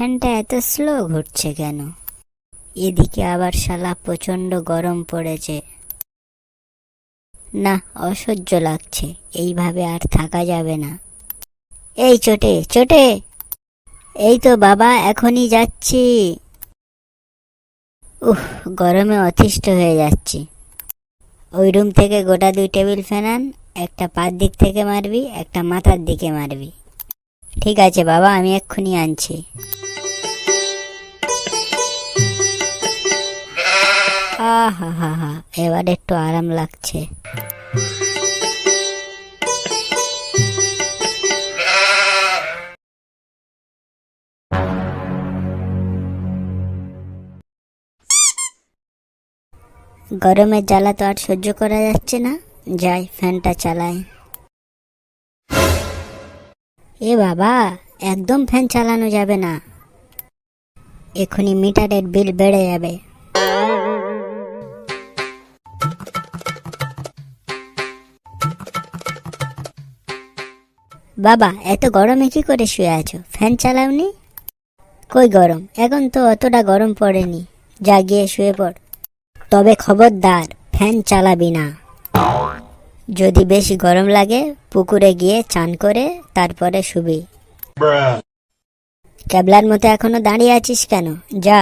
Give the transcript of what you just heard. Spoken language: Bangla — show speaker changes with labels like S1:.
S1: ফ্যানটা এত স্লো ঘুরছে কেন? এদিকে আবার শালা প্রচণ্ড গরম পড়েছে। না, অসহ্য লাগছে। এইভাবে আর থাকা যাবে না। এই চোটে চোটে! এই তো বাবা, এখনই যাচ্ছি। উহ গরমে অতিষ্ঠ হয়ে যাচ্ছি। ওই রুম থেকে গোটা দুই টেবিল ফ্যান আন একটা পার দিক থেকে মারবি, একটা মাথার দিকে মারবি। ঠিক আছে বাবা, আমি এক্ষুনি আনছি। আহা হা হা এবার একটু আরাম লাগছে। গরমের জ্বালা তো আর সহ্য করা যাচ্ছে না। যাই, ফ্যানটা চালাই। এ বাবা, একদম ফ্যান চালানো যাবে না। এখনই মিটারের বিল বেড়ে যাবে। বাবা এত গরমে কি করে শুয়ে আছো? ফ্যান চালাওনি? কই গরম? এখন তো অতটা গরম পড়েনি। যা গিয়ে শুয়ে পড়। তবে খবরদার ফ্যান চালাবি না। যদি বেশি গরম লাগে পুকুরে গিয়ে চান করে তারপরে শুবি. ক্যাবলার মতো এখনও দাঁড়িয়ে আছিস কেন? যা।